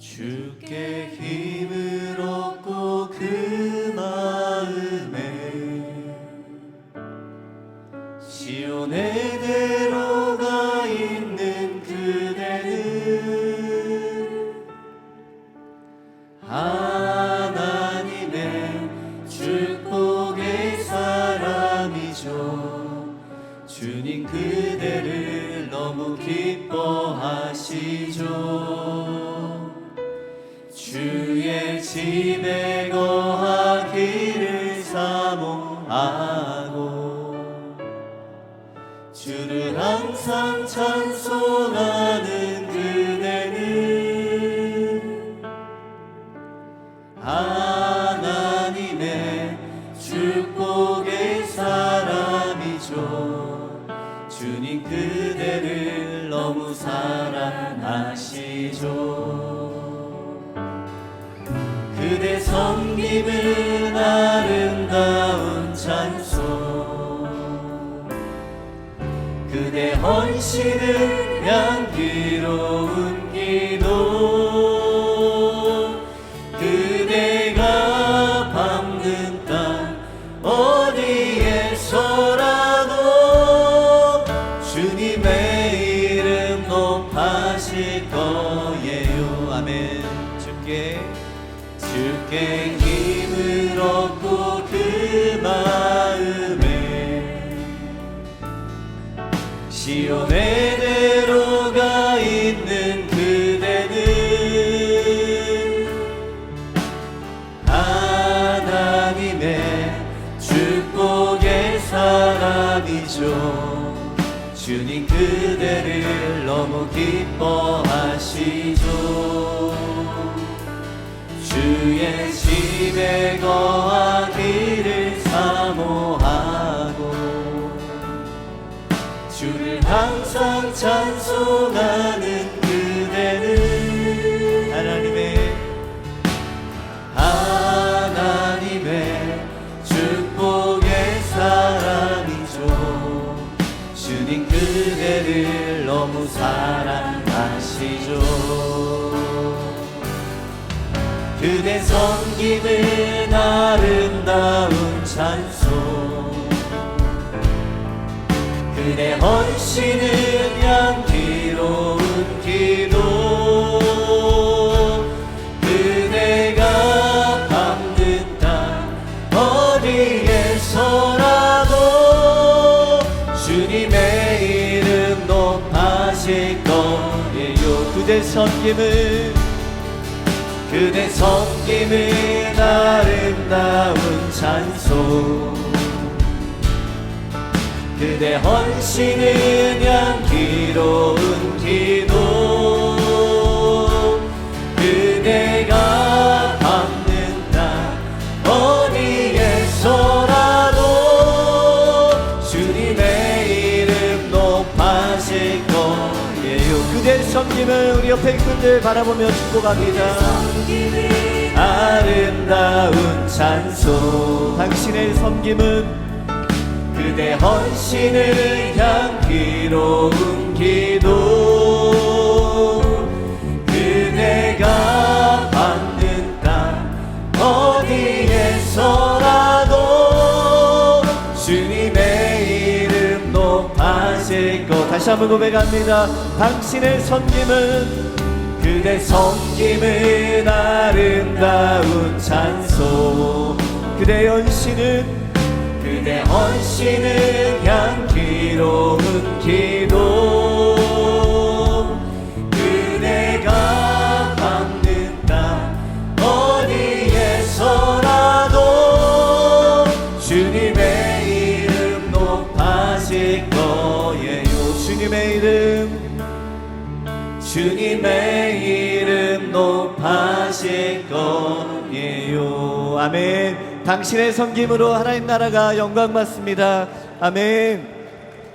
주께 힘을 얻고 그 마음에 시온에 들어가 있는 그대는 하나님의 축복의 사람이죠. 주님 그대를 너무 기뻐하시죠 주의 집에 거하기를 사모하고 주를 항상 찬송하는 그대는 하나님의 축복의 사람이죠. 주님 그대를 너무 사랑 그대 섬김은 아름다운 찬송. 그대 헌신은 향기로운 기도. 그대가 밟는 땅 어디에서라도 주님의 이름 높아질 거예요. 아멘. 주께 주께 힘을 얻고 그 마음에 시온에 들어가 있는 그대는 하나님의 축복의 사람이죠. 주님 그대를 너무 기뻐하시죠 주의 집에 거하기를 사모하고 주를 항상 찬송하는 그대는 하나님의 축복의 사람이죠. 주님 그대를 너무 사랑 그대 섬김은 아름다운 찬송. 그대 헌신은 향기로운 기도. 그대가 밟는 땅 어디에서라도 주님의 이름 높아질 거예요. 그대 섬김은 그대 섬김은 아름다운 찬송. 그대 헌신은 향기로운 기도 예요 그대 섬김을 우리 옆에 있는 분들 바라보며 축복합니다. 아름다운 찬송. 당신의 섬김은 그대 헌신을 향기로운 기도 그대가 받는 땅 어디에서라도 주님의 이름 높아 질 것. 다시 한번 고백합니다. 당신의 섬김은 그대 섬김은 아름다운 찬송. 그대 헌신은 그대 헌신은 향기로운 기도. 주님의 이름 높아질 거예요 주님의 이름 주님의 이름 높아질 거예요. 아멘. 당신의 섬김으로 하나님 나라가 영광 받습니다. 아멘